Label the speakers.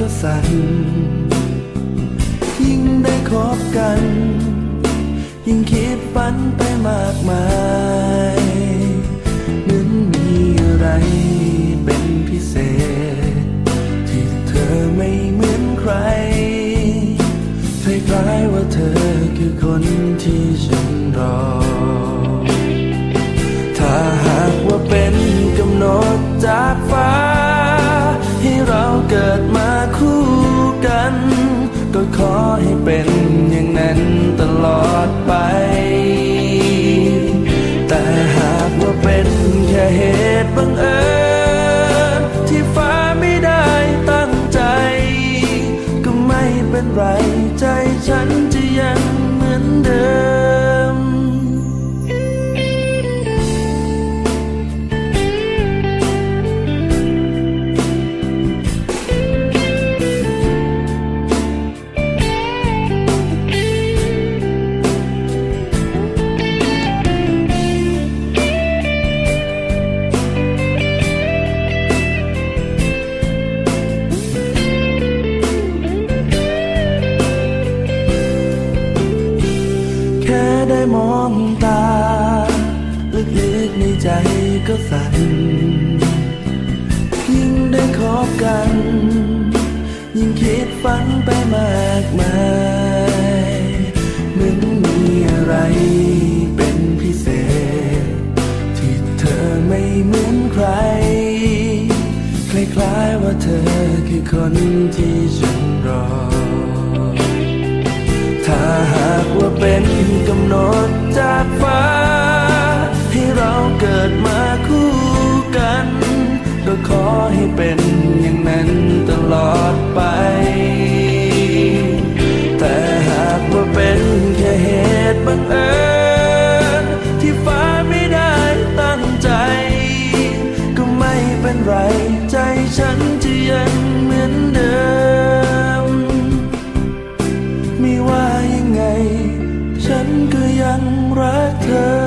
Speaker 1: ก็สั่นยิ่งได้คบกัน ยิ่งคิดฝันไปมากมาย บังเอิญที่ฟ้าไม่ได้ตั้งใจ ก็ไม่เป็นไรใจฉันจะยังเหมือนเดิม มองตา ลึกๆในใจก็สั่นยิ่งได้คบกัน ยิ่งคิดฝันไปมากมายเหมือนมีอะไรเป็นพิเศษ ที่เธอไม่เหมือนใคร คล้ายๆว่าเธอคือคนที่ฉันรอ ถ้าหากว่า ให้เป็นอย่างนั้นตลอดไป แต่หากว่าเป็นแค่เหตุบังเอิญที่ฟ้าไม่ได้ตั้งใจ ก็ไม่เป็นไรใจฉันจะยังเหมือนเดิม ไม่ว่ายังไง ฉันก็ยังรักเธอ